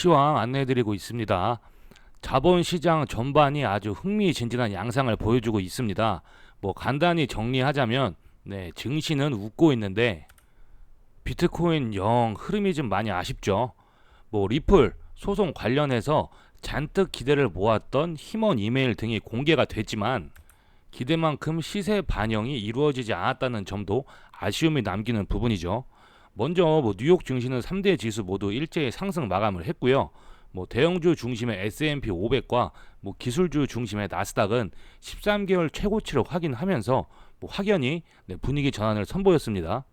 시황 안내해드리고 있습니다. 자본시장 전반이 아주 흥미진진한 양상을 보여주고 있습니다. 뭐 간단히 정리하자면 네, 증시는 웃고 있는데 비트코인 영 흐름이 좀 많이 아쉽죠. 뭐 리플 소송 관련해서 잔뜩 기대를 모았던 힘원 이메일 등이 공개가 됐지만 기대만큼 시세 반영이 이루어지지 않았다는 점도 아쉬움이 남기는 부분이죠. 먼저 뭐 뉴욕 증시는 3대 지수 모두 일제히 상승 마감을 했고요. 뭐 대형주 중심의 S&P 500과 뭐 기술주 중심의 나스닥은 13개월 최고치를 확인하면서 뭐 확연히 네, 분위기 전환을 선보였습니다.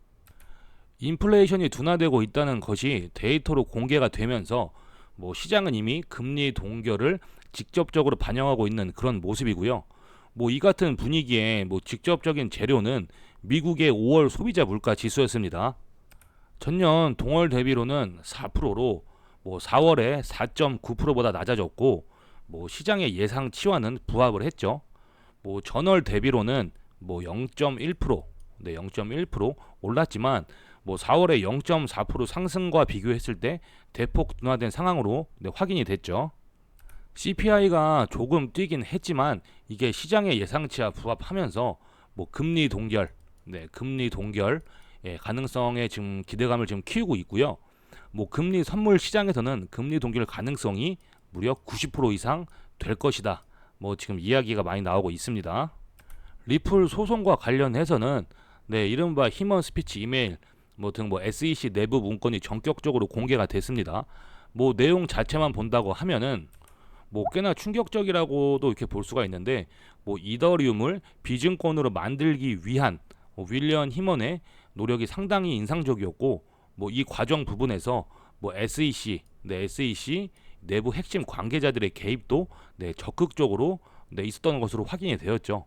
인플레이션이 둔화되고 있다는 것이 데이터로 공개가 되면서 뭐 시장은 이미 금리 동결을 직접적으로 반영하고 있는 그런 모습이고요. 뭐 이 같은 분위기에 뭐 직접적인 재료는 미국의 5월 소비자 물가 지수였습니다. 전년 동월 대비로는 4%로 뭐 4월에 4.9%보다 낮아졌고 뭐 시장의 예상 치와는 부합을 했죠. 뭐 전월 대비로는 뭐 0.1%, 네, 0.1% 올랐지만 뭐 4월에 0.4% 상승과 비교했을 때 대폭 둔화된 상황으로 네, 확인이 됐죠. CPI가 조금 뛰긴 했지만 이게 시장의 예상치와 부합하면서 뭐 금리 동결, 네, 금리 동결 예, 가능성에 지금 기대감을 지금 키우고 있고요. 뭐 금리 선물 시장에서는 금리 동결 가능성이 무려 90% 이상 될 것이다. 뭐 지금 이야기가 많이 나오고 있습니다. 리플 소송과 관련해서는 네, 이른바 힘원 스피치 이메일 뭐등뭐 SEC 내부 문건이 전격적으로 공개가 됐습니다. 뭐 내용 자체만 본다고 하면은 뭐 꽤나 충격적이라고도 이렇게 볼 수가 있는데 뭐 이더리움을 비증권으로 만들기 위한 뭐 윌리언 히먼의 노력이 상당히 인상적이었고 뭐 이 과정 부분에서 뭐 SEC, 네 SEC 내부 핵심 관계자들의 개입도 네 적극적으로 네 있었던 것으로 확인이 되었죠.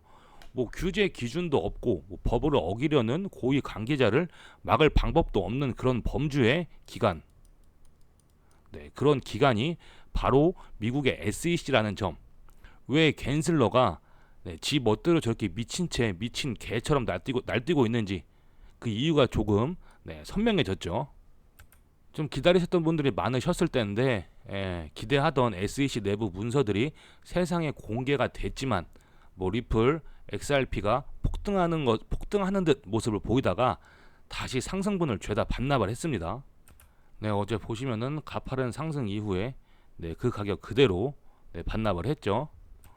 뭐 규제 기준도 없고 뭐 법을 어기려는 고위 관계자를 막을 방법도 없는 그런 범주의 기관. 네, 그런 기관이 바로 미국의 SEC라는 점. 왜 겐슬러가 네, 지 멋대로 저렇게 미친 채 미친 개처럼 날뛰고 날뛰고 있는지 그 이유가 조금 네, 선명해졌죠. 좀 기다리셨던 분들이 많으셨을 텐데 예, 기대하던 SEC 내부 문서들이 세상에 공개가 됐지만 뭐 리플, XRP가 폭등하는 것 폭등하는 듯 모습을 보이다가 다시 상승분을 죄다 반납을 했습니다. 네, 어제 보시면은 가파른 상승 이후에 네, 그 가격 그대로 네, 반납을 했죠.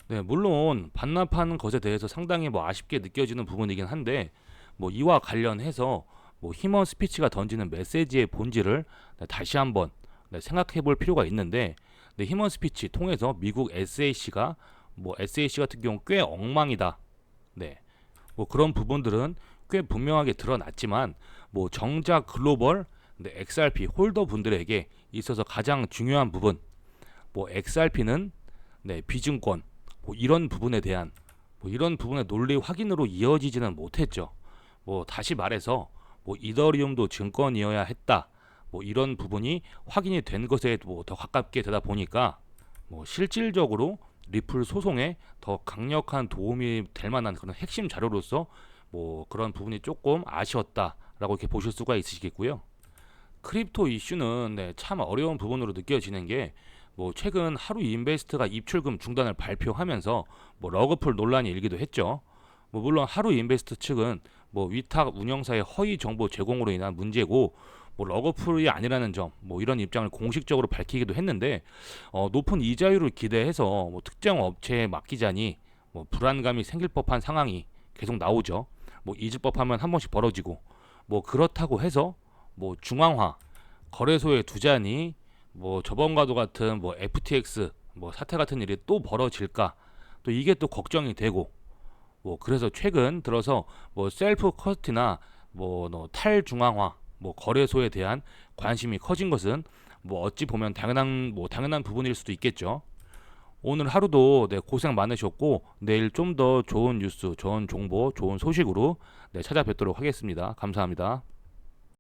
네, 물론 반납한 것에 대해서 상당히 뭐 아쉽게 느껴지는 부분이긴 한데 뭐 이와 관련해서 뭐 힘원 스피치가 던지는 메시지의 본질을 네, 다시 한번 네, 생각해 볼 필요가 있는데 네, 힘원 스피치 통해서 미국 SAC가 뭐 SAC 같은 경우 꽤 엉망이다. 네. 뭐 그런 부분들은 꽤 분명하게 드러났지만 뭐 정작 글로벌 네, XRP 홀더 분들에게 있어서 가장 중요한 부분 뭐 XRP는 네, 비증권 뭐 이런 부분에 대한 뭐 이런 부분의 논리 확인으로 이어지지는 못했죠. 뭐 다시 말해서 뭐 이더리움도 증권이어야 했다. 뭐 이런 부분이 확인이 된 것에 뭐 더 가깝게 되다 보니까 뭐 실질적으로 리플 소송에 더 강력한 도움이 될 만한 그런 핵심 자료로서 뭐 그런 부분이 조금 아쉬웠다라고 이렇게 보실 수가 있으시겠고요. 크립토 이슈는 네, 참 어려운 부분으로 느껴지는 게 뭐 최근 하루 인베스트가 입출금 중단을 발표하면서 뭐 러그풀 논란이 일기도 했죠. 뭐 물론 하루 인베스트 측은 뭐 위탁 운영사의 허위 정보 제공으로 인한 문제고 뭐 러그풀이 아니라는 점, 뭐 이런 입장을 공식적으로 밝히기도 했는데 어, 높은 이자율을 기대해서 뭐 특정 업체에 맡기자니 뭐 불안감이 생길 법한 상황이 계속 나오죠. 뭐 잊을 법하면 한 번씩 벌어지고 뭐 그렇다고 해서 뭐 중앙화 거래소에 두자니 뭐 저번과도 같은 뭐 FTX 뭐 사태 같은 일이 또 벌어질까 또 이게 또 걱정이 되고 뭐 그래서 최근 들어서 뭐 셀프 커스티나 뭐 탈중앙화 뭐 거래소에 대한 관심이 커진 것은 뭐 어찌 보면 당연한 뭐 당연한 부분일 수도 있겠죠. 오늘 하루도 네, 고생 많으셨고 내일 좀 더 좋은 뉴스, 좋은 정보, 좋은 소식으로 네, 찾아뵙도록 하겠습니다. 감사합니다.